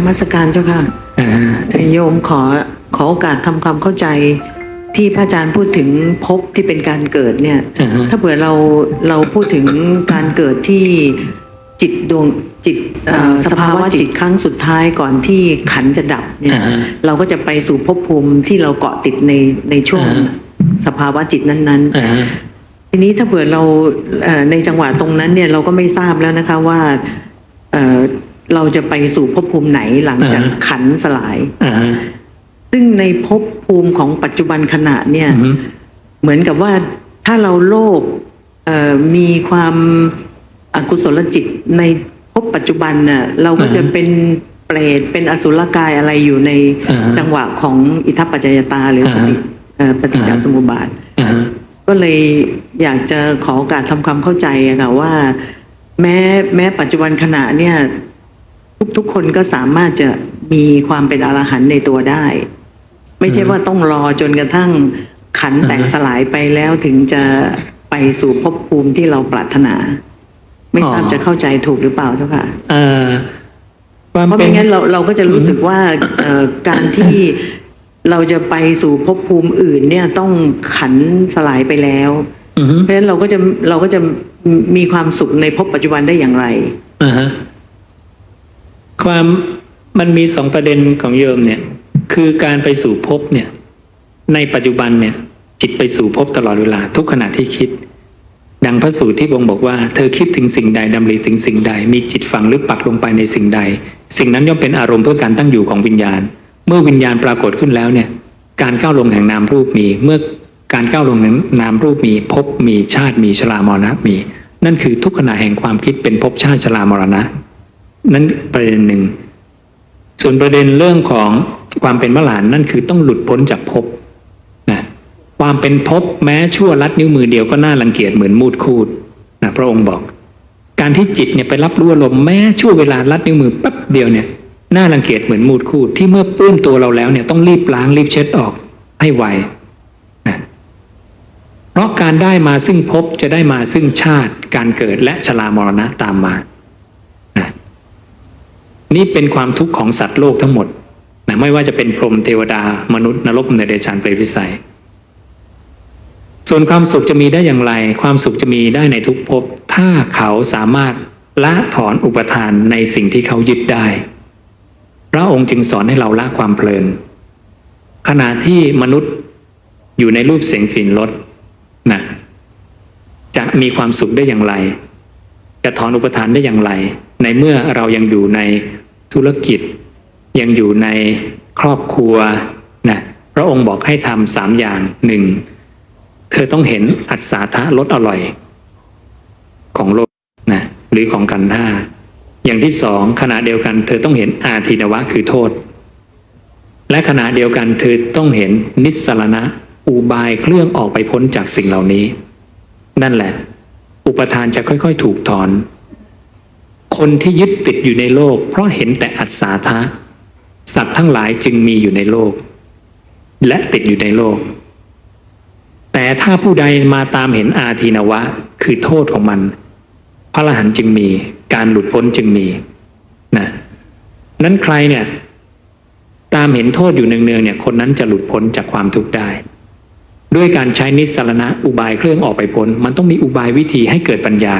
นมัสการเจ้าค่ะอ่าฮะโยมขอขอโอกาสทำความเข้าใจที่พระอาจารย์พูดถึงภพที่เป็นการเกิดเนี่ยอ่าฮะถ้าเผื่อเราเราพูดถึงการเกิดที่จิตดวงจิตเอ่อสภาวะจิตครั้งสุดท้ายก่อนที่ขันธ์จะดับเนี่ยอ่าฮะเราก็จะไปสู่ภพภูมิที่เราเกาะติดในในช่วงอ่าฮะสภาวะจิตนั้นอ่าฮะๆทีนี้ถ้าเผื่อเราเอ่อในจังหวะตรงนั้นเนี่ยเราก็ไม่ทราบแล้วนะคะว่า เอ่อเราจะไปสู่ภพภูมิไหนหลังจากขันธ์สลายอ่าฮะซึ่งในภพภูมิของปัจจุบันขณะเนี่ยอือฮึเหมือนกับว่าถ้าเราโลภเอ่อมีความอกุศลจิตในภพปัจจุบันน่ะเราก็จะเป็นเปรตเป็นอสุรกายอะไรอยู่ในอ่าฮะจังหวะของอิทัปปัจจยตาหรือสติอ่าฮะเอ่อปฏิจจอ่าฮะสมุปบาทอ่าฮะก็เลยอยากจะขอโอกาสทำความเข้าใจอะค่ะว่า แม้แม้ปัจจุบันขณะเนี่ย ทุกทุกคนก็สามารถจะมีความเป็นอรหันต์ในตัวได้ ไม่ใช่ว่าต้องรอจนกระทั่งขันธ์แตกสลายไปแล้วถึงจะไปสู่ภพภูมิที่เราปรารถนา ไม่ทราบอ๋อจะเข้าใจถูกหรือเปล่าเจ้าค่ะเอ่อความเพราะเป็ไม่นงั้นเราเราก็จะรู้สึกว่าเอ่อการที่เราจะไปสู่ภพภูมิอื่น เนี่ยต้องขันธ์สลายไปแล้วอือฮึเพราะฉะนั้นเราก็จะเราก็จะมีความสุขในภพปัจจุบันได้อย่างไรอ่าฮะ ความมันมีสองประเด็นของโยมเนี่ย คือการไปสู่ภพเนี่ย ในปัจจุบันเนี่ย จิตไปสู่ภพตลอดเวลา ทุกขณะที่คิด ดังพระสูตรที่บ่งบอกว่า เธอคิดถึงสิ่งใดดำริถึงสิ่งใด มีจิตฝังลึกปักลงไปในสิ่งใด สิ่งนั้นย่อมเป็นอารมณ์เพื่อการตั้งอยู่ของวิญญาณ เมื่อวิญญาณปรากฏขึ้นแล้วเนี่ย การก้าวลงแห่งนามรูปมี เมื่อการก้าวลงแห่งนามรูปมีภพมีชาติมีชรามรณะมี นั่นคือทุกขณะแห่งความคิดเป็นภพชาติชรามรณะ นั่นประเด็นหนึ่ง ส่วนประเด็นเรื่องของความเป็นมหลานนั่นคือต้องหลุดพ้นจากภพนะความเป็นภพแม้ชั่วลัดนิ้วมือเดียวก็น่ารังเกียจเหมือนมูดคูดนะพระองค์บอก การที่จิตเนี่ยไปรับรู้อารมณ์แม้ชั่วเวลาลัดนิ้วมือแป๊บเดียวเนี่ยน่ารังเกียจเหมือนมูดคูดที่เมื่อปื้มตัวเราแล้วเนี่ยต้องรีบล้างรีบเช็ดออกให้ไวนะเพราะการได้มาซึ่งภพจะได้มาซึ่งชาติ การเกิดและชรามรณะตามมา นี่เป็นความทุกข์ของสัตว์โลกทั้งหมดนะไม่ว่าจะเป็นพรหมเทวดามนุษย์นรกในเดชานเปรตวิสัย ส่วนความสุขจะมีได้อย่างไร ความสุขจะมีได้ในทุกภพถ้าเขาสามารถละถอนอุปทานในสิ่งที่เขายึดได้ พระองค์จึงสอนให้เราละความเพลิน ขณะที่มนุษย์อยู่ในรูปเสียงกลิ่นรสนะจะมีความสุขได้อย่างไร จะถอนอุปทานได้อย่างไร ในเมื่อเรายังอยู่ใน ธุรกิจ ยังอยู่ในครอบครัวนะพระองค์บอกให้ทำสามอย่างหนึ่งเธอต้องเห็นอัศาทะรสอร่อย ของโลกนะหรือของกันท่าอย่างที่สองขณะเดียวกัน เธอต้องเห็นอาทินวะคือโทษ และขณะเดียวกันเธอต้องเห็นนิสสรณะ อุบายเครื่องออกไปพ้นจากสิ่งเหล่านี้ นั่นแหละ อุปทานจะค่อยๆ ถูกถอน คนที่ยึดติดอยู่ในโลก เพราะเห็นแต่อัศาทะสัตว์ทั้งหลายจึงมีอยู่ในโลก และติดอยู่ในโลก แต่ถ้าผู้ใดมาตามเห็นอาทีนวะ คือโทษของมัน พระอรหันต์จึงมี การหลุดพ้นจึงมีนะนั้นใครเนี่ย ตามเห็นโทษอยู่เนืองๆเนี่ย คนนั้นจะหลุดพ้นจากความทุกข์ได้ ด้วยการใช้นิสสรณะอุบายเครื่องออกไปพ้น มันต้องมีอุบายวิธีให้เกิดปัญญา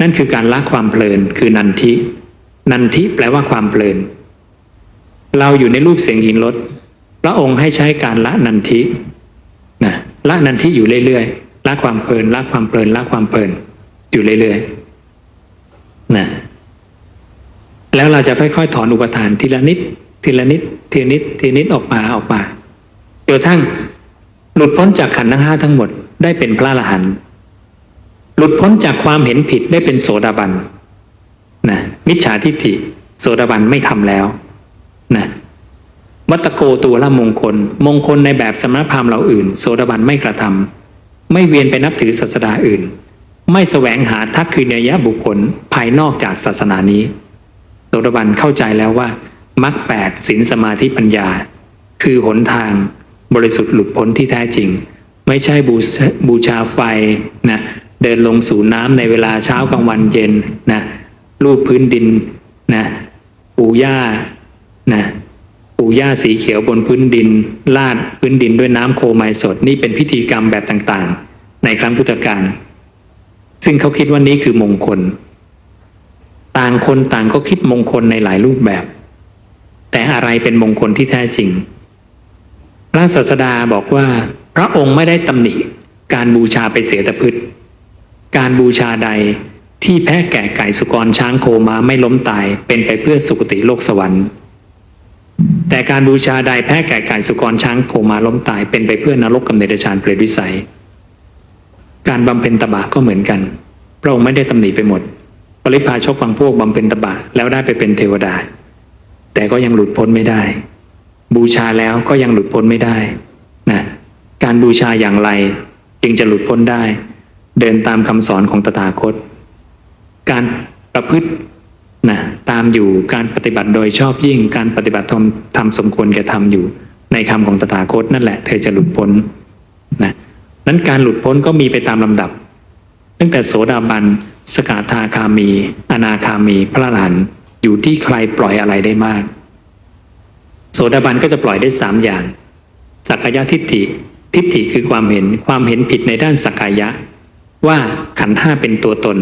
นั่นคือการละความเพลินคือนันทิ นันทิแปลว่าความเพลิน เราอยู่ในรูปเสียงหินรถพระองค์ให้ใช้การละนันทินะละนันทิอยู่เรื่อยๆละความเพลินละความเพลินละความเพลิน อยู่เรื่อยๆนะแล้วเราจะค่อยๆถอนอุปทานทีละนิด ทีละนิด ทีละนิด ทีละนิดออกมาออกมาจนกระทั่งหลุดพ้นจากขันธ์ทั้งห้าทั้งหมดได้เป็นพระอรหันต์ ลุดพ้นจากความเห็นผิดได้เป็นโสดาบันนะมิจฉาทิฏฐิ โสดาบันไม่ทำแล้วนะวัตโกตัวละมงคล มงคลในแบบสมณพราหมณ์เราอื่น โสดาบันไม่กระทำไม่เวียนไปนับถือศาสดาอื่น ไม่แสวงหาทักคือเนยยะบุคคลภายนอกจากศาสนานี้ โสดาบันเข้าใจแล้วว่ามรรคแปดศีลสมาธิปัญญา คือหนทางบริสุทธิ์หลุดพ้นที่แท้จริง ไม่ใช่บูบูชาไฟนะ เดินลงสู่น้ำในเวลาเช้ากลางวันเย็นนะลูบพื้นดินนะปปู่ย่านะปู่ย่าสีเขียวบนพื้นดิน ลาดพื้นดินด้วยน้ำโคไมสด นี่เป็นพิธีกรรมแบบต่างๆ ในครั้งพุทธกาลซึ่งเขาคิดว่านี้คือมงคล ต่างคนต่างก็คิดมงคลในหลายรูปแบบ แต่อะไรเป็นมงคลที่แท้จริง พระศาสดาบอกว่า พระองค์ไม่ได้ตำหนิการบูชาไปเสียแต่พืช การบูชาใดที่แพะแกะไก่สุกรช้างโคมาไม่ล้มตายเป็นไปเพื่อสุคติโลกสวรรค์ แต่การบูชาใดแพะแกะไก่สุกรช้างโคมาล้มตายเป็นไปเพื่อนรกกำเนิดฌานเปรตวิสัย การบำเพ็ญตบะก็เหมือนกัน พระองค์ไม่ได้ตำหนิไปหมด ปริพาชกบางพวกบำเพ็ญตบะแล้วได้ไปเป็นเทวดา แต่ก็ยังหลุดพ้นไม่ได้ บูชาแล้วก็ยังหลุดพ้นไม่ได้นะการบูชาอย่างไรจึงจะหลุดพ้นได้ เดินตามคำสอนของตถาคต การประพฤตินะตามอยู่การปฏิบัติโดยชอบยิ่งการปฏิบัติธรรมทำสมควรแก่ทำอยู่ ในคำของตถาคตนั่นแหละ เธอจะหลุดพ้นนะนั้นการหลุดพ้นก็มีไปตามลำดับ ตั้งแต่โสดาบัน สกทาคามี อนาคามี พระอรหันต์อยู่ที่ใครปล่อยอะไรได้มาก โสดาบันก็จะปล่อยได้สามอย่าง สักกายทิฏฐิ ทิฏฐิคือความเห็นความเห็นผิดในด้านสักกายะ ว่าขันห้าเป็นตัวตน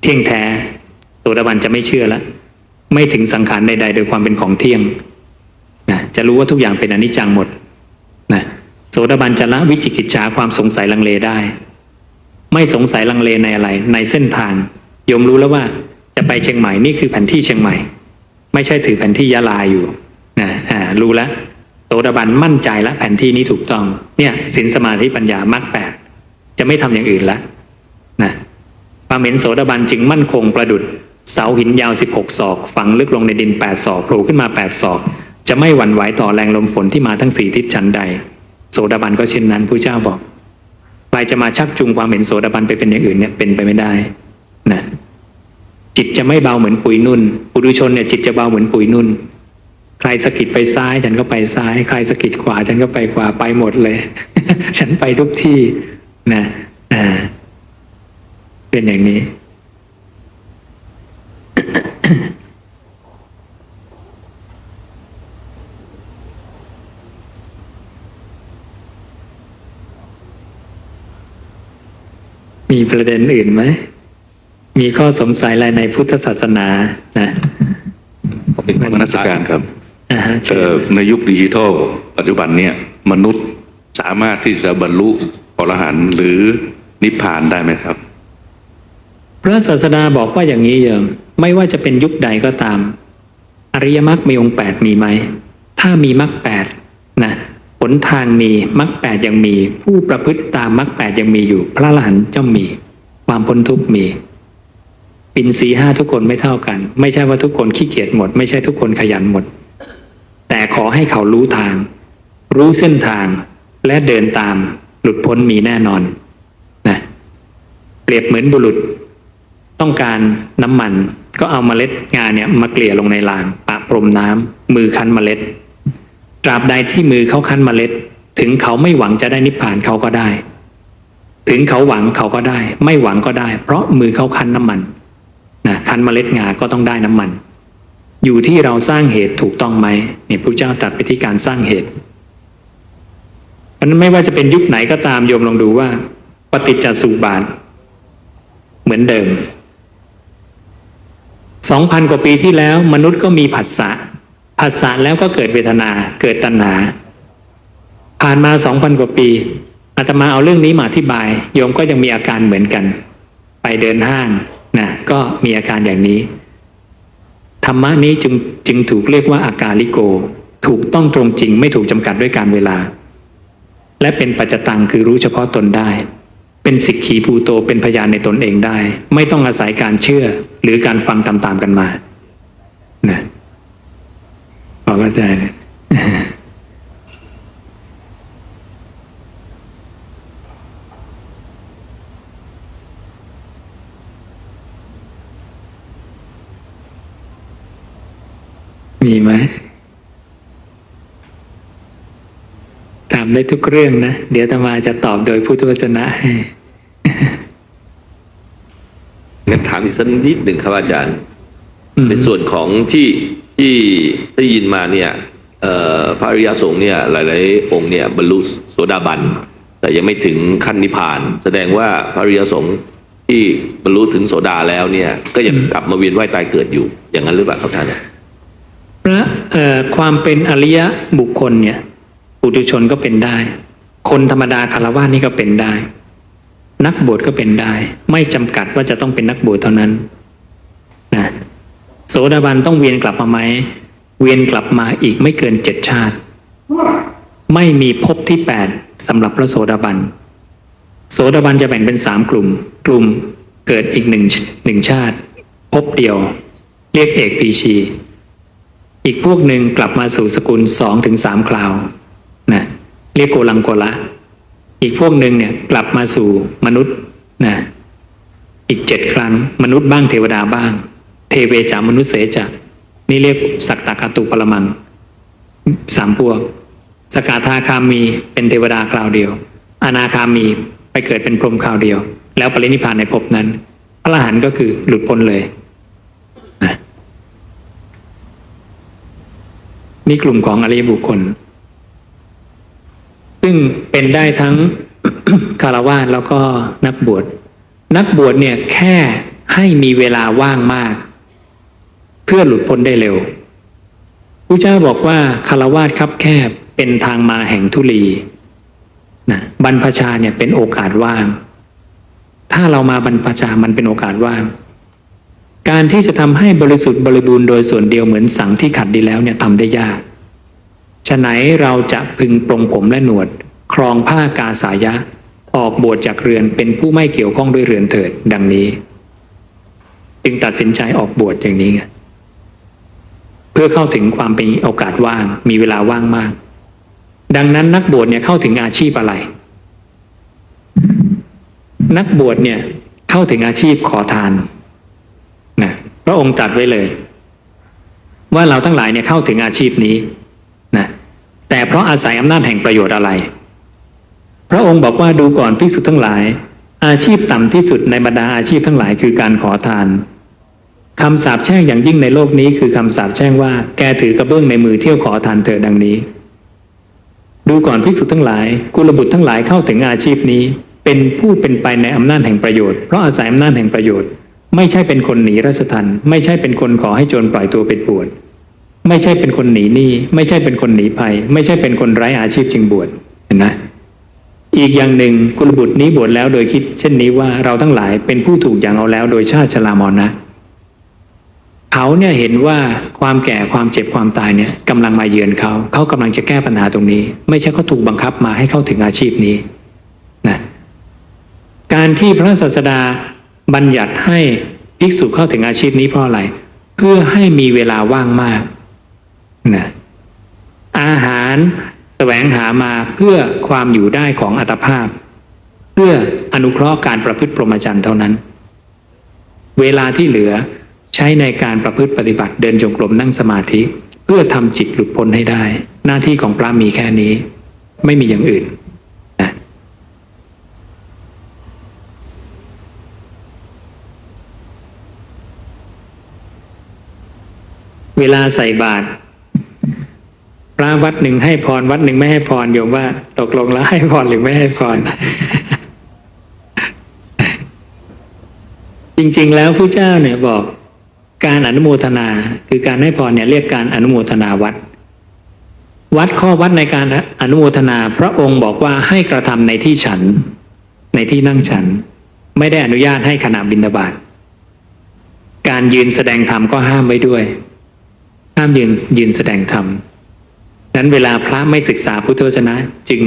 เที่ยงแท้โสดาบันจะไม่เชื่อละไม่ถึงสังขารใดๆ โดยความเป็นของเที่ยงนะจะรู้ว่าทุกอย่างเป็นอนิจจังหมดนะโสดาบันจะละวิจิกิจฉาความสงสัยลังเลได้ ไม่สงสัยลังเลในอะไร ในเส้นทางโยมรู้แล้วว่าจะไปเชียงใหม่นี่คือแผนที่เชียงใหม่ ไม่ใช่ถือแผนที่ยะลาอยู่นะอ่ารู้แล้วโสดาบันมั่นใจแล้วแผนที่นี้ถูกต้อง เนี่ยสินสมาธิปัญญามรรคแปด จะไม่ทำอย่างอื่นละนะความเห็นโสดาบันจึงมั่นคงประดุดเสาหินยาว 16 ศอก ฝังลึกลงในดิน 8 ศอกโผล่ขึ้นมา 8 ศอก จะไม่หวั่นไหวต่อแรงลมฝนที่มาทั้งสี่ทิศชั้นใด โสดาบันก็เช่นนั้นผู้เจ้าบอกใครจะมาชักจูงความเห็นโสดาบันไปเป็นอย่างอื่นเนี่ยเป็นไปไม่ได้นะจิตจะไม่เบาเหมือนปุยนุ่น ปุถุชนเนี่ยจิตจะเบาเหมือนปุยนุ่น ใครสะกิดไปซ้าย ฉันก็ไปซ้าย ใครสะกิดขวา ฉันก็ไปขวาไปหมดเลย ฉันไปทุกที่ นะอ่า เป็นอย่างนี้ มีประเด็นอื่นไหม มีข้อสงสัยอะไรในพุทธศาสนานะเป็นนมัสการครับอ่าฮะเอ่อในยุคดิจิทัล ปัจจุบันเนี่ย มนุษย์สามารถที่จะบรรลุอ รหันต์หรือนิพพานได้ไหมครับ พระศาสดาบอกว่าอย่างนี้เยมไม่ว่าจะเป็นยุคใดก็ตาม อริยมรรคมีองค์แปดมีไหม ถ้ามีมรรคแปดนะหนทางมีมรรคแปดยังมี ผู้ประพฤติตามมรรคแปดยังมีอยู่ พระอรหันต์ย่อมมี ความพ้นทุกข์มีปินสีห้าทุกคนไม่เท่ากัน ไม่ใช่ว่าทุกคนขี้เกียจหมด ไม่ใช่ทุกคนขยันหมด แต่ขอให้เขารู้ทาง รู้เส้นทางและเดินตาม หลุดพ้นมีแน่นอนนะเปรียบเหมือนบุรุษ ต้องการน้ำมัน ก็เอาเมล็ดงาเนี่ยมาเกลี่ยลงในรางปะพรมน้ำมือคั้นเมล็ด ตราบใดที่มือเขาคั้นเมล็ด ถึงเขาไม่หวังจะได้นิพพานเขาก็ได้ ถึงเขาหวังเขาก็ได้ ไม่หวังก็ได้ เพราะมือเขาคั้นน้ำมันนะคั้นเมล็ดงาก็ต้องได้น้ำมัน อยู่ที่เราสร้างเหตุถูกต้องไหมเนี่ยพระเจ้าตรัสไปที่การสร้างเหตุ ราะฉะนั้นไม่ว่าจะเป็นยุคไหนก็ตามโยมลองดูว่า ปฏิจจสุบาท เหมือนเดิมสองพันกว่าปีที่แล้ว มนุษย์ก็มีผัสสะผัสสะแล้วก็เกิดเวทนา เกิดตัณหา ผ่านมาสองพันกว่าปีอาตมาเอาเรื่องนี้มาอธิบาย โยมก็ยังมีอาการเหมือนกัน ไปเดินห้างนะก็มีอาการอย่างนี้ ธรรมะนี้จึงจึงถูกเรียกว่าอาการลิโก ถูกต้องตรงจริงไม่ถูกจำกัดด้วยการเวลา และเป็นปัจจตังคือรู้เฉพาะตนได้ เป็นสิกขีภูโตเป็นพยานในตนเองได้ ไม่ต้องอาศัยการเชื่อหรือการฟังตามๆกันมานะพอเข้าใจนะมีไหม ถามได้ทุกเรื่องนะ เดี๋ยวอาตมาจะตอบโดยพุทธวจนะให้งั้นถามอีกสักนิดหนึ่งครับอาจารย์อืมในส่วนของที่ที่ได้ยินมาเนี่ยเอ่อพระอริยสงฆ์เนี่ยหลายๆองค์เนี่ยบรรลุโสดาบัน แต่ยังไม่ถึงขั้นนิพพาน แสดงว่าพระอริยสงฆ์ที่บรรลุถึงโสดาแล้วเนี่ย ก็ยังกลับมาเวียนว่ายตายเกิดอยู่ อย่างนั้นหรือเปล่าครับท่านพระเอ่อความเป็นอริยะบุคคลเนี่ย ปุถุชนก็เป็นได้ คนธรรมดาคารวะนี่ก็เป็นได้ นักบวชก็เป็นได้ ไม่จำกัดว่าจะต้องเป็นนักบวชเท่านั้นนะโสดาบันต้องเวียนกลับมาไหมเวียนกลับมาอีกไม่เกินเจ็ดชาติ ไม่มีภพที่แปดสำหรับพระโสดาบันโสดาบันจะแบ่งเป็นสามกลุ่ม กลุ่มเกิดอีกหนึ่งหนึ่งชาติภพเดียว เรียกเอกปีชี อีกพวกหนึ่งกลับมาสู่สกุลสองถึงสามคราว เรียกโกลังโกละ อีกพวกหนึ่งเนี่ยกลับมาสู่มนุษย์นะอีกเจ็ดครั้ง มนุษย์บ้างเทวดาบ้าง เทเวจามนุษย์เสจานี่เรียกสักตากาตุปรมังสามพวก สกาธาคามีเป็นเทวดาคราวเดียว อนาคามีไปเกิดเป็นพรหมคราวเดียว แล้วปรินิพานในภพนั้น พระอรหันต์ก็คือหลุดพ้นเลยนะนี่กลุ่มของอริยบุคคล ซึ่งเป็นได้ทั้งคารวะแล้วก็นักบวชนักบวชเนี่ยแค่ให้มีเวลาว่างมาก เพื่อหลุดพ้นได้เร็วพระเจ้าบอกว่าคารวะคับแคบเป็นทางมาแห่งทุลีนะบรรพชาเนี่ยเป็นโอกาสว่าง ถ้าเรามาบรรพชามันเป็นโอกาสว่าง การที่จะทำให้บริสุทธิ์บริบูรณ์โดยส่วนเดียวเหมือนสังที่ขัดดีแล้วเนี่ยทำได้ยาก ฉะไหนเราจะพึงปรงผมและหนวด ครองผ้ากาสายะ ออกบวชจากเรือนเป็นผู้ไม่เกี่ยวข้องด้วยเรือนเถิด ดังนี้ จึงตัดสินใจออกบวชอย่างนี้ไงเพื่อเข้าถึงความเป็นโอกาสว่าง มีเวลาว่างมาก ดังนั้นนักบวชเนี่ยเข้าถึงอาชีพอะไร นักบวชเนี่ยเข้าถึงอาชีพขอทานนะพระองค์ตรัสไว้เลย ว่าเราทั้งหลายเนี่ยเข้าถึงอาชีพนี้ แต่เพราะอาศัยอำนาจแห่งประโยชน์อะไร พระองค์บอกว่าดูก่อนภิกษุทั้งหลาย อาชีพต่ำที่สุดในบรรดาอาชีพทั้งหลายคือการขอทานคำสาปแช่งอย่างยิ่งในโลกนี้คือคำสาปแช่งว่า แกถือกระเบื้องในมือเที่ยวขอทานเถิดดังนี้ ดูก่อนภิกษุทั้งหลายกุลบุตรทั้งหลายเข้าถึงอาชีพนี้ เป็นผู้เป็นไปในอำนาจแห่งประโยชน์เพราะอาศัยอำนาจแห่งประโยชน์ ไม่ใช่เป็นคนหนีราชทันไม่ใช่เป็นคนขอให้โจรปล่อยตัวไปบวช ไม่ใช่เป็นคนหนีหนี้ไม่ใช่เป็นคนหนีภัย ไม่ใช่เป็นคนไร้อาชีพจึงบวชเห็นไหมอีกอย่างหนึ่งกุลบุตรนี้บวชแล้วโดยคิด เช่นนี้ว่าเราทั้งหลายเป็นผู้ถูกอย่างเอาแล้วโดยชาติชรามรณะเขาเนี่ยเห็นว่าความแก่ความเจ็บความตายเนี่ยกำลังมาเยือนเขา เขากำลังจะแก้ปัญหาตรงนี้ ไม่ใช่เขาถูกบังคับมาให้เข้าถึงอาชีพนี้นะการที่พระศาสดาบัญญัติให้ภิกษุเข้าถึงอาชีพนี้เพราะอะไร เพื่อให้มีเวลาว่างมาก นะอาหารแสวงหามาเพื่อความอยู่ได้ของอัตภาพ เพื่ออนุเคราะห์การประพฤติพรหมจรรย์เท่านั้น เวลาที่เหลือใช้ในการประพฤติปฏิบัติเดินจงกรมนั่งสมาธิ เพื่อทำจิตหลุดพ้นให้ได้ หน้าที่ของพระมีแค่นี้ ไม่มีอย่างอื่นนะเวลาใส่บาตร พระวัดหนึ่งให้พรวัดหนึ่งไม่ให้พรโยมว่า ตกลงแล้วให้พรหรือไม่ให้พร จริง ๆ แล้วผู้เจ้าเนี่ยบอกการอนุโมทนา คือการให้พรเนี่ยเรียกการอนุโมทนาวัด วัดข้อวัดในการอนุโมทนา พระองค์บอกว่าให้กระทำในที่ฉัน ในที่นั่งฉัน ไม่ได้อนุญาตให้ขณะบิณฑบาตการยืนแสดงธรรมก็ห้ามไว้ด้วย ห้ามยืนยืนแสดงธรรม นั้นเวลาพระไม่ศึกษาพุทธวจนะ จึง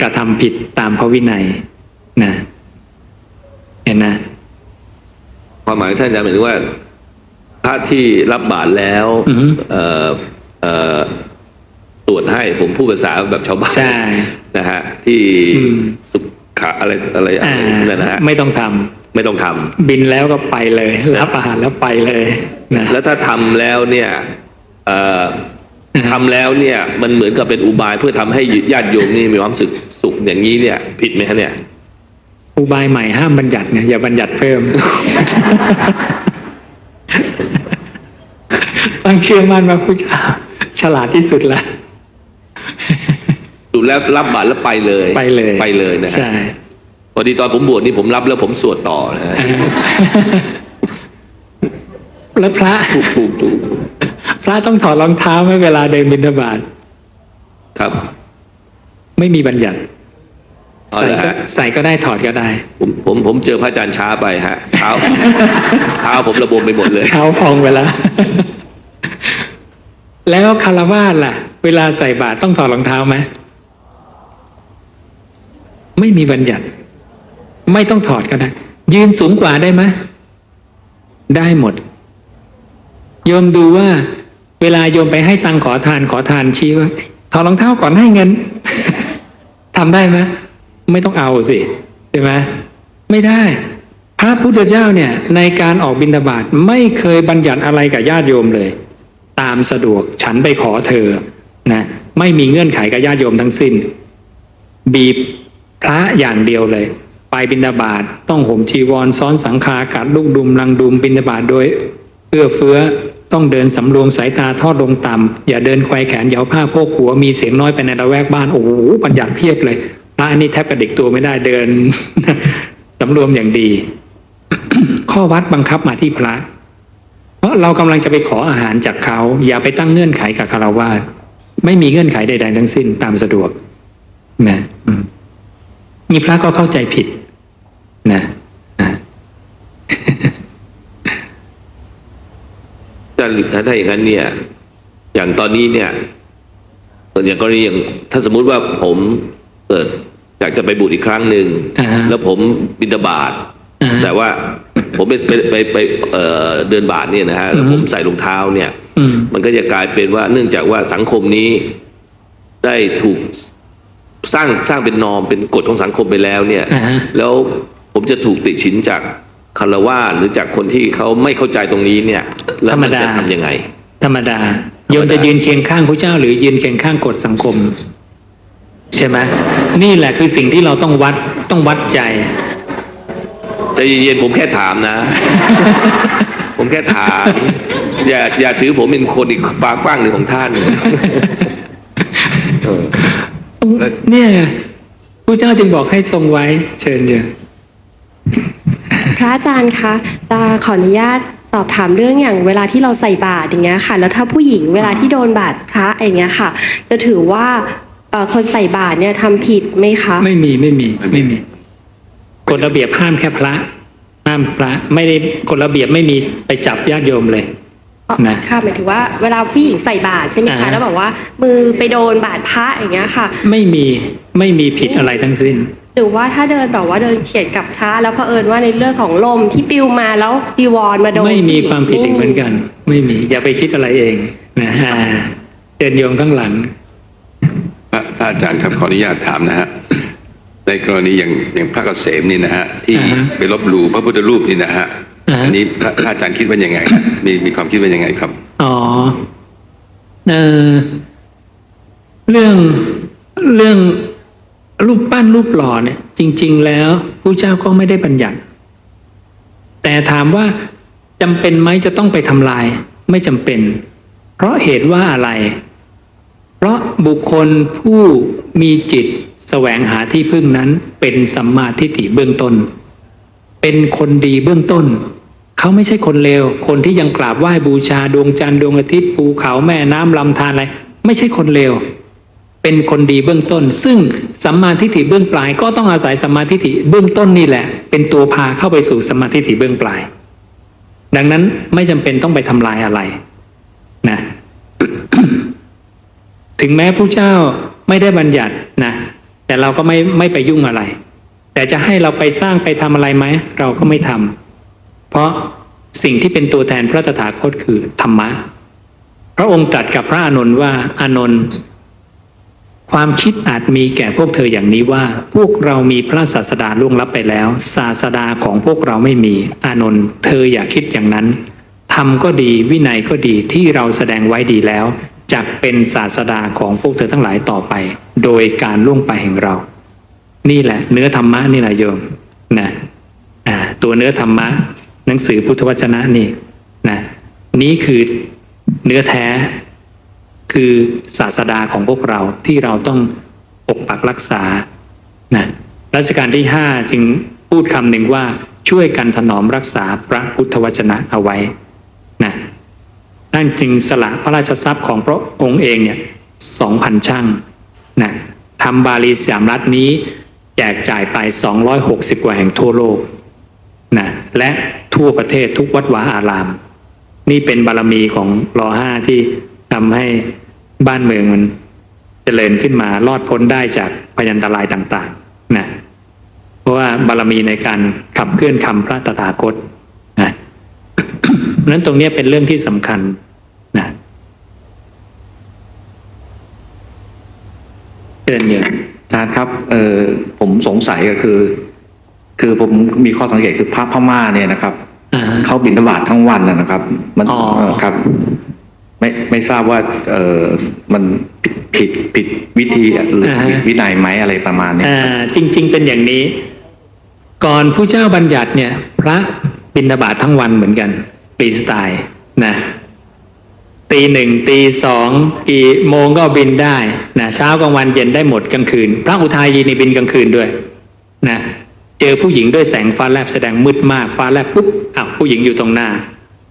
กระทำผิดตามพระวินัยนะเห็นนะความหมายท่านอาจารย์หมายถึงว่า พระที่รับบาตรแล้วอือฮึเอ่อเอ่อตรวจให้ผมพูดภาษาแบบชาวบ้านใช่นะฮะ ที่อืมสุขาอะไรอะไรอะไรอ่านั่นนะฮะไม่ต้องทำไม่ต้องทำบินแล้วก็ไปเลยรับอาหารแล้วไปเลยนะแล้วถ้าทำแล้วเนี่ย เอ่ออือฮึ ทำแล้วเนี่ยมันเหมือนกับเป็นอุบายเพื่อทำให้ญาติโยมนี่มีความสุขสุขอย่างนี้เนี่ย ผิดไหมฮะเนี่ย อุบายใหม่ห้ามบัญญัติไงอย่าบัญญัติเพิ่มตต้องเชื่อมั่นว่าผู้เจ้าฉลาดที่สุดแล้วดูแล้วรับบัตรแล้วไปเลย ไปเลยไปเลยนะฮะใช่พอดีตอนผมบวชนี่ผมรับแล้วผมสวดต่อนะฮะแล้วพระถูกถูกถูกพ ระต้องถอดรองเท้าไหมเวลาเดินบิณฑบาตครับ ไม่มีบัญญัติเอาใส่ละก็ฮะใส่ก็ได้ถอดก็ได้ ผมผมผมเจอพระอาจารย์ช้าไปฮะเท้าเท้าผมระบมไปหมดเลยเท้าพองไปแล้วแล้วคารวาสล่ะ เวลาใส่บาตรต้องถอดรองเท้าไหมไม่มีบัญญัติ ไม่ต้องถอดก็ได้ ยืนสูงกว่าได้ไหมได้หมดโยมดูว่า เวลาโยมไปให้ตังขอทานขอทานชี้ว่าถอดรองเท้าก่อนให้เงินทำได้ไหมไม่ต้องเอาสิใช่ไหมไม่ได้ พระพุทธเจ้าเนี่ยในการออกบิณฑบาตไม่เคยบัญญัติอะไรกับญาติโยมเลย ตามสะดวกฉันไปขอเธอนะไม่มีเงื่อนไขกับญาติโยมทั้งสิ้น บีบพระอย่างเดียวเลย ไปบิณฑบาตต้องห่มจีวรซ้อนสังฆากัดลูกดุมลังดุมบิณฑบาตโดยเอื้อเฟื้อ ต้องเดินสำรวมสายตาทอดลงต่ำอย่าเดินไขว่แขนเหยาผ้าโพกหัวมีเสียงน้อยไปในระแวกบ้านโอ้โหบัญญัติเพียบเลยพระอันนี้แทบกระดิกตัวไม่ได้เดินสำรวมอย่างดี ข้อวัดบังคับมาที่พระ เพราะเรากำลังจะไปขออาหารจากเขา อย่าไปตั้งเงื่อนไขกับคารวาสไม่มีเงื่อนไขใด ๆ ทั้งสิ้นตามสะดวกนะมนี่พระก็เข้าใจผิดนะ ถ้าถ้าถ้าอย่างนั้นเนี่ย อย่างตอนนี้เนี่ยส่วนอย่างกรณีอย่างถ้าสมมุติว่าผมเกิดอยากจะไปบวชอีกครั้งหนึ่งอ่าฮะแล้วผมบิณฑบาตอ่าฮะแต่ว่าผมไปไปไปไปเอ่อเดินบาทเนี่ยนะฮะแล้วอือฮึผมใส่รองเท้าเนี่ยอืมมันก็จะกลายเป็นว่าเนื่องจากว่าสังคมนี้ได้ถูกสร้างสร้างเป็นนอมเป็นกฎของสังคมไปแล้วเนี่ยอ่าฮะแล้วผมจะถูกติฉินจาก คารวาสหรือจากคนที่เขาไม่เข้าใจตรงนี้เนี่ย แล้วมันจะทำยังไง ธรรมดาโยมจะยืนเคียงข้างพระเจ้า หรือยืนเคียงข้างกฎสังคม ใช่ไหมนี่แหละคือสิ่งที่เราต้องวัดต้องวัดใจใจเย็นๆผมแค่ถามนะ ผมแค่ถาม อย่าอย่าถือผมเป็นคนอีกฝากกว้างหนึ่งของท่านเออเนี่ยพระเจ้าจึงบอกให้ทรงไว้ เชิญเยอะ พระอาจารย์คะตาขออนุญาตสอบถามเรื่องอย่างเวลาที่เราใส่บาตรอย่างเงี้ยค่ะ แล้วถ้าผู้หญิงเวลาที่โดนบาตรพระอย่างเงี้ยค่ะ จะถือว่าเอ่อคนใส่บาตรเนี่ยทำผิดไหมคะไม่มีไม่มีไม่มีกฎระเบียบห้ามแค่พระ ห้ามพระ ไม่ได้กฎระเบียบไม่มีไปจับญาติโยมเลย อ๋อนะค่ะหมายถึงว่าเวลาผู้หญิงใส่บาตรใช่ไหมอ่าคะฮะแล้วบอกว่ามือไปโดนบาตรพระอย่างเงี้ยค่ะ ไม่มีไม่มีผิดอะไรทั้งสิ้น หรือว่าถ้าเดินแบบว่าเดินเฉียดกับพระแล้วเผอิญว่าในเรื่องของลมที่ปลิวมาแล้วจีวรมาโดนไม่มีความผิดอีกเหมือนไกัน ไม่มีอย่าไปคิดอะไรเองนะฮะเชิญโยมข้างหลังพระพระอาจารย์ครับขออนุญาตถามนะฮะในกรณีอย่างอย่างพระเกษมนี่นะฮะที่อ่าฮะไปลบหลู่พระพุทธรูปนี่นะฮะอ่าฮะอันนี้พระพระอาจารย์คิดว่ายังไงฮะมีมีความคิดว่ายังไงครับอ๋อเออเรื่องเรื่อง รูปปั้นรูปหล่อเนี่ย จริง ๆ แล้วผู้เจ้าก็ไม่ได้บัญญัติ แต่ถามว่าจำเป็นไหมจะต้องไปทำลาย ไม่จำเป็น เพราะเหตุว่าอะไร เพราะบุคคลผู้มีจิตแสวงหาที่พึ่งนั้น เป็นสัมมาทิฏฐิเบื้องต้น เป็นคนดีเบื้องต้น เขาไม่ใช่คนเลว คนที่ยังกราบไหว้บูชาดวงจันทร์ดวงอาทิตย์ภูเขาแม่น้ำลำธารอะไร ไม่ใช่คนเลว เป็นคนดีเบื้องต้น ซึ่งสัมมาทิฏฐิเบื้องปลาย ก็ต้องอาศัยสัมมาทิฏฐิเบื้องต้นนี่แหละ เป็นตัวพาเข้าไปสู่สัมมาทิฏฐิเบื้องปลาย ดังนั้นไม่จำเป็นต้องไปทำลายอะไรนะถึงแม้ผู้เจ้าไม่ได้บัญญัตินะแต่เราก็ไม่ไม่ไปยุ่งอะไร แต่จะให้เราไปสร้างไปทำอะไรไหมเราก็ไม่ทำเพราะสิ่งที่เป็นตัวแทนพระตถาคตคือธรรมะ พระองค์ตรัสกับพระอานนท์ว่าอานนท์ ความคิดอาจมีแก่พวกเธออย่างนี้ว่า พวกเรามีพระศาสดาล่วงลับไปแล้ว ศาสดาของพวกเราไม่มี อานนท์เธออย่าคิดอย่างนั้นธรรมก็ดีวินัยก็ดีที่เราแสดงไว้ดีแล้วจะเป็นศาสดาของพวกเธอทั้งหลายต่อไป โดยการล่วงไปแห่งเรา นี่แหละ เนื้อธรรมะนี่แหละโยมนะอ่าตัวเนื้อธรรมะ หนังสือพุทธวจนะนี่นะ นี่คือเนื้อแท้ คือศาสดาของพวกเราที่เราต้องปกปักรักษานะรัชกาลที่ห้าจึงพูดคำหนึ่งว่าช่วยกันถนอมรักษาพระพุทธวจนะเอาไว้นะนั่นจึงสละพระราชทรัพย์ของพระองค์เองเนี่ยสองพันช่างนะทำบาลีสยามรัฐนี้แจกจ่ายไป 260 กว่าแห่งทั่วโลกนะและทั่วประเทศทุกวัดวาอาราม นี่เป็นบารมีของรอห้าที่ทำให้ บ้านเมืองมันเจริญขึ้นมารอดพ้นได้จากพยันตรายต่างๆนะเพราะว่าบารมีในการขับเคลื่อนคำพระตถาคตนะเพราะฉะนั้นตรงเนี้ยเป็นเรื่องที่สำคัญนะเชิญเยอะอาจารย์ครับ เออผมสงสัยก็คือ คือผมมีข้อสังเกตคือพระพม่าเนี่ยนะครับอ่าฮะเขาบิณฑบาตทั้งวันนะนะครับ มันอ๋อเอ่อครับ ไม่ไม่ทราบว่าเออมันผิดผิดวิธีหรือผิดวินัยไหมอะไรประมาณเนี้ยอ่า จริง ๆ เป็นอย่างนี้ ก่อนผู้เจ้าบัญญัติเนี่ย พระบิณฑบาตทั้งวันเหมือนกันฟรีสไตล์นะตีหนึ่งตีสองกี่โมงก็บินได้นะเช้ากลางวันเย็นได้หมดกลางคืน พระอุทัยยีนี่บินกลางคืนด้วยนะเจอผู้หญิงด้วยแสงฟ้าแลบแสดงมืดมากฟ้าแลบปุ๊บอ้าวผู้หญิงอยู่ตรงหน้า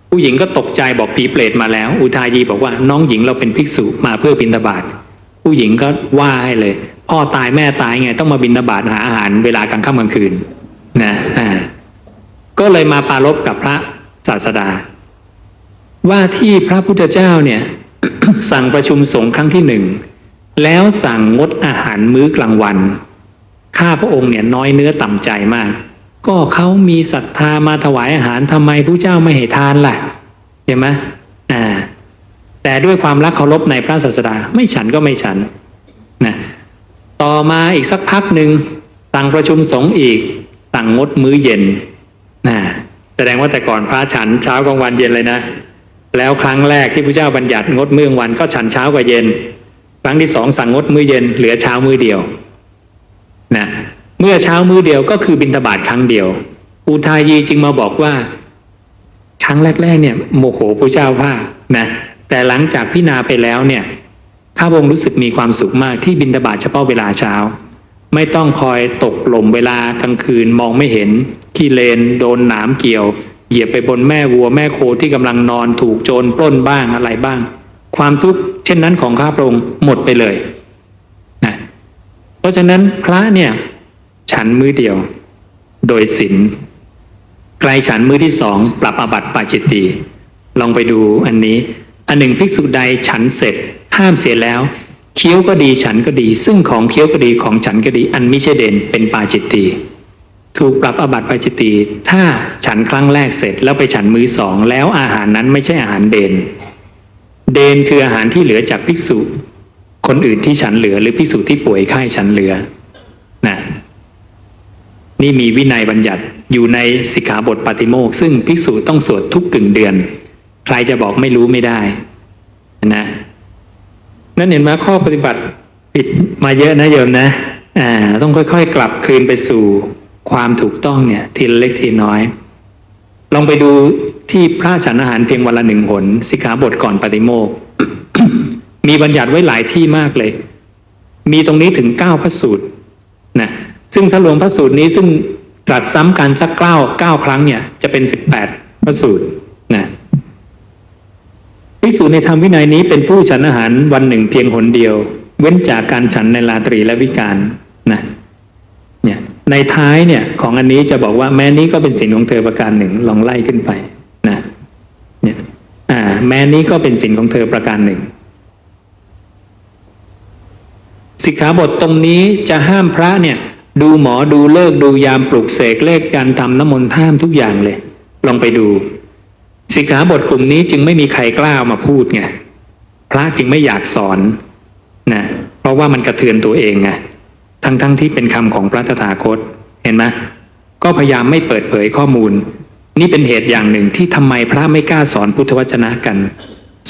ผู้หญิงก็ตกใจบอกผีเปรตมาแล้ว อุทายีบอกว่าน้องหญิงเราเป็นภิกษุมาเพื่อบิณฑบาตผู้หญิงก็ว่าให้เลย พ่อตายแม่ตายไงต้องมาบินฑบาตหาอาหารเวลากลางค่ำกลางคืนนะอ่าก็เลยมาปรารบกับพระศาสดา ว่าที่พระพุทธเจ้าเนี่ย สั่งประชุมสงฆ์ครั้งที่หนึ่งแล้วสั่งงดอาหารมื้อกลางวัน ข้าพระองค์เนี่ยน้อยเนื้อต่ำใจมาก ก็เขามีศรัทธามาถวายอาหารทำไมผู้เจ้าไม่ให้ทานล่ะเห็นไหมอ่า แต่ด้วยความรักเคารพในพระศาสดาไม่ฉันก็ไม่ฉันนะต่อมาอีกสักพักหนึ่งสั่งประชุมสงฆ์อีก สั่งงดมื้อเย็นนะแสดงว่าแต่ก่อนพระฉันเช้ากลางวันเย็นเลยนะ แล้วครั้งแรกที่พระเจ้าบัญญัติงดมื้อกลางวันก็ฉันเช้ากับเย็น ครั้งที่สองสั่งงดมื้อเย็นเหลือเช้ามื้อเดียวนะ เมื่อเช้ามื้อเดียวก็คือบิณฑบาตครั้งเดียว อุทายีจึงมาบอกว่า ครั้งแรก ๆ เนี่ยโมโหพระเจ้าพ่านะแต่หลังจากพิจารณาไปแล้วเนี่ยข้าพงรู้สึกมีความสุขมากที่บินตบาตเฉพาะเวลาเช้า ไม่ต้องคอยตกหล่มเวลากลางคืนมองไม่เห็นขี้เลนโดนหนามเกี่ยว เหยียบไปบนแม่วัวแม่โคที่กำลังนอนถูกโจรปล้นบ้างอะไรบ้าง ความทุกข์เช่นนั้นของข้าพงหมดไปเลยนะเพราะฉะนั้นพระเนี่ย ฉันมือเดียว โดยศีลไกลฉันมือที่สองปรับอาบัติปาจิตตีลองไปดูอันนี้ อันหนึ่งภิกษุใดฉันเสร็จห้ามเสียแล้ว เคี้ยวก็ดีฉันก็ดี ซึ่งของเคี้ยวก็ดีของฉันก็ดี อันมิใช่เด่นเป็นปาจิตตีถูกปรับอาบัติปาจิตตีถ้าฉันครั้งแรกเสร็จแล้วไปฉันมือสองแล้วอาหารนั้นไม่ใช่อาหารเด่นเดนคืออาหารที่เหลือจากภิกษุ คนอื่นที่ฉันเหลือหรือภิกษุที่ป่วยไข้ฉันเหลือ นี่มีวินัยบัญญัติอยู่ในสิกขาบทปาติโมกซึ่งภิกษุต้องสวดทุกกึ่งเดือน ใครจะบอกไม่รู้ไม่ได้นะนั่นเห็นไหมข้อปฏิบัติผิดมาเยอะนะโยมนะอ่าต้องค่อยๆ กลับคืนไปสู่ความถูกต้องเนี่ย ทีละเล็กทีน้อย ลองไปดูที่พระฉันอาหารเพียงวันละหนึ่งหนสิกขาบทก่อนปฏิโมกมีบัญญัติไว้หลายที่มากเลย มีตรงนี้ถึงเก้าพระสูตร ซึ่งถ้ารวมพระสูตรนี้ซึ่งตรัสซ้ำกันสักเก้าเก้าครั้งเนี่ย จะเป็นสิบแปดพระสูตรนะภิกษุในธรรมวินัยนี้เป็นผู้ฉันอาหารวันหนึ่งเพียงหนเดียว เว้นจากการฉันในราตรีและวิการนะเนี่ยในท้ายเนี่ย ของอันนี้จะบอกว่าแม้นี้ก็เป็นสินของเธอประการหนึ่งลองไล่ขึ้นไปนะเนี่ยอ่า แม้นี้ก็เป็นสินของเธอประการหนึ่งสิกขาบทตรงนี้จะห้ามพระเนี่ย ดูหมอดูเลิกดูยามปลุกเสกเลขการทำน้ำมนต์ห้ามทุกอย่างเลย ลองไปดู สิกขาบทกลุ่มนี้จึงไม่มีใครกล้ามาพูดไงพระจึงไม่อยากสอนนะเพราะว่ามันกระเทือนตัวเองไงทั้งทั้งที่เป็นคำของพระตถาคตเห็นไหมก็พยายามไม่เปิดเผยข้อมูล นี่เป็นเหตุอย่างหนึ่งที่ทำไมพระไม่กล้าสอนพุทธวจนะกัน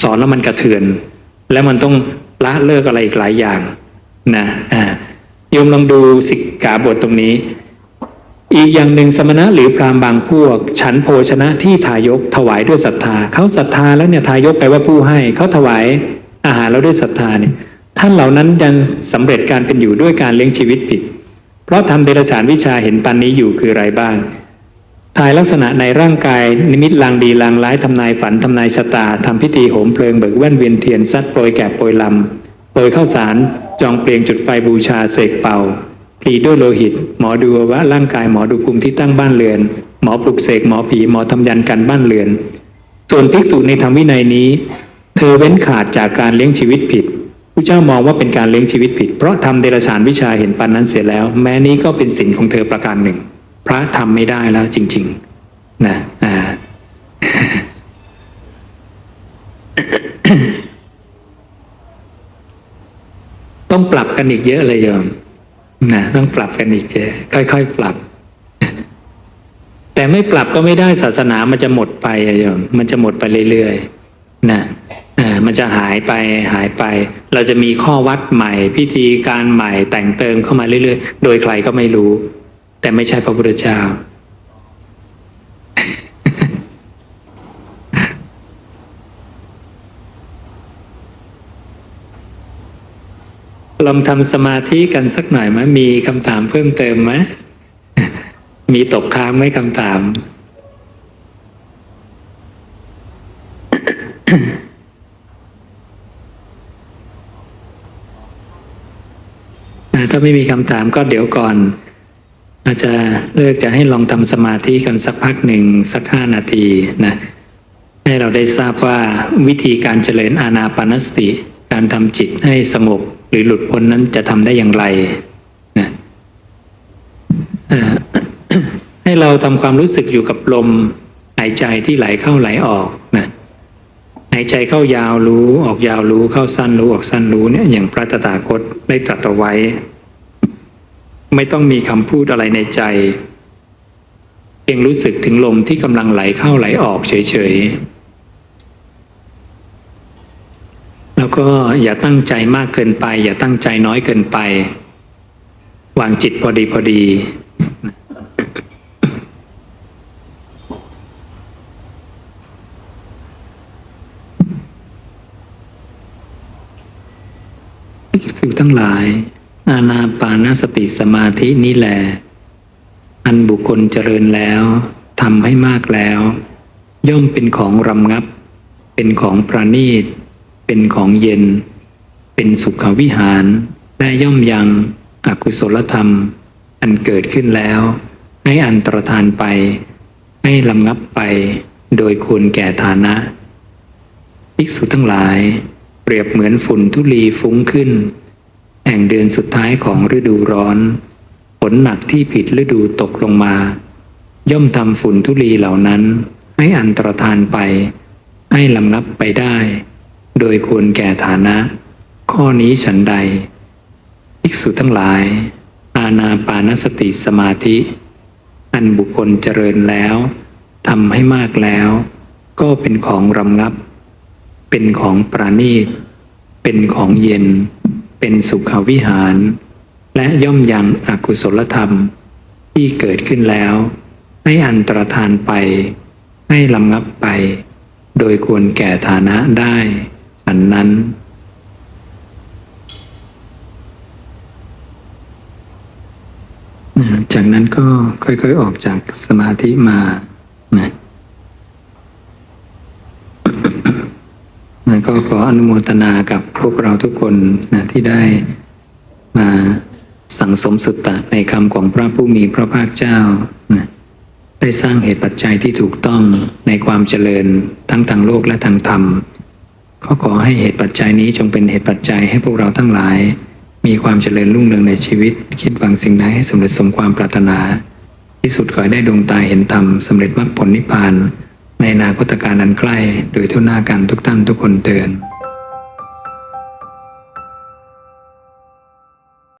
สอนแล้วมันกระเทือน แล้วมันต้องละเลิกอะไรอีกหลายอย่างนะอ่า โยมลองดูสิกขาบทตรงนี้ อีกอย่างหนึ่งสมณะหรือพราหมณ์บางพวก ฉันโภชนะที่ทายกถวายด้วยศรัทธาเขาศรัทธาแล้วเนี่ยทายกแปลว่าผู้ให้เขาถวายอาหารแล้วด้วยศรัทธาเนี่ยท่านเหล่านั้นยังสำเร็จการเป็นอยู่ด้วยการเลี้ยงชีวิตผิด เพราะทำเดรัจฉานวิชาเห็นปันนี้อยู่คืออะไรบ้างทายลักษณะในร่างกาย นิมิตลางดีลางร้ายทำนายฝันทำนายชะตาทำพิธีโหมเพลิงเบิกแว่นเวียนเทียนซัดโปรยแกะโปรยลำโปรยข้าวสาร จองเปลียงจุดไฟบูชาเสกเป่าพลีด้วยโลหิต หมอดูว่าร่างกายหมอดูภูมิที่ตั้งบ้านเรือน หมอปลุกเสกหมอผีหมอทำยันกันบ้านเรือน ส่วนภิกษุในธรรมวินัยนี้ เธอเว้นขาดจากการเลี้ยงชีวิตผิดผู้เจ้ามองว่าเป็นการเลี้ยงชีวิตผิด เพราะทำเดรัจฉานวิชาเห็นปันนั้นเสียแล้ว แม้นี้ก็เป็นสินของเธอประการหนึ่ง พระทำไม่ได้แล้วจริง ๆ นะอ่า ต้องปรับกันอีกเยอะเลยโยมนะต้องปรับกันอีกเยอะค่อยๆปรับ แต่ไม่ปรับก็ไม่ได้ศาสนามันจะหมดไปโยมมันจะหมดไปเรื่อยๆนะอ่ามันจะหายไปหายไป เราจะมีข้อวัดใหม่ พิธีการใหม่แต่งเติมเข้ามาเรื่อยๆ โดยใครก็ไม่รู้ แต่ไม่ใช่พระพุทธเจ้า ลองทำสมาธิกันสักหน่อยไหมมีคำถามเพิ่มเติมไหมมีตกค้างไหมคำถาม ถ้าไม่มีคำถามก็เดี๋ยวก่อน อาจจะเลิกจะให้ลองทำสมาธิกันสักพักหนึ่งสักห้านาทีนะให้เราได้ทราบว่าวิธีการเจริญอานาปานสติ การทำจิตให้สงบ หรือหลุดพ้นนั้นจะทำได้อย่างไรนะให้เราทำความรู้สึกอยู่กับลมหายใจที่ไหลเข้าไหลออกนะหายใจเข้ายาวรู้ออกยาวรู้เข้าสั้นรู้ออกสั้นรู้เนี่ยอย่างพระตถาคตได้ตรัสเอาไว้ ไม่ต้องมีคำพูดอะไรในใจเพียงรู้สึกถึงลมที่กำลังไหลเข้าไหลออกเฉยๆ แล้วก็อย่าตั้งใจมากเกินไป อย่าตั้งใจน้อยเกินไป วางจิตพอดีพอดีสิ่งทั้งหลาย อาณาปานสติสมาธินี้แหละ อันบุคคลเจริญแล้วทำให้มากแล้ว ย่อมเป็นของรำงับ เป็นของประณีต เป็นของเย็น เป็นสุขวิหาร และย่อมยังอกุศลธรรม อันเกิดขึ้นแล้ว ให้อันตรธานไป ให้ลำงับไป โดยควรแก่ฐานะภิกษุทั้งหลาย เปรียบเหมือนฝุ่นทุลีฟุ้งขึ้น แห่งเดือนสุดท้ายของฤดูร้อนฝนหนักที่ผิดฤดูตกลงมา ย่อมทำฝุ่นทุลีเหล่านั้น ให้อันตรธานไป ให้ลำนับไปได้ โดยควรแก่ฐานะ ข้อนี้ฉันใดภิกษุทั้งหลาย อาณาปานสติสมาธิ อันบุคคลเจริญแล้วทำให้มากแล้ว ก็เป็นของรำงับ เป็นของประณีต เป็นของเย็น เป็นสุขวิหาร และย่อมยังอกุศลธรรมที่เกิดขึ้นแล้ว ให้อันตรธานไป ให้ลำงับไป โดยควรแก่ฐานะได้ อันนั้น จากนั้นก็ค่อยๆออกจากสมาธิมานะนะก็ขออนุโมทนากับพวกเราทุกคนนะที่ได้มาสั่งสมสุตตะในคำของพระผู้มีพระภาคเจ้านะได้สร้างเหตุปัจจัยที่ถูกต้องในความเจริญทั้งทางโลกและทางธรรม ก็ขอให้เหตุปัจจัยนี้จงเป็นเหตุปัจจัยให้พวกเราทั้งหลาย มีความเจริญรุ่งเรืองในชีวิต คิดหวังสิ่งใดให้สำเร็จสมความปรารถนา ที่สุดขอให้ได้ดวงตาเห็นธรรมสำเร็จมรรคผลนิพพาน ในนาคตการอันใกล้ โดยทุกหน้ากันทุกท่านทุกคนเตือน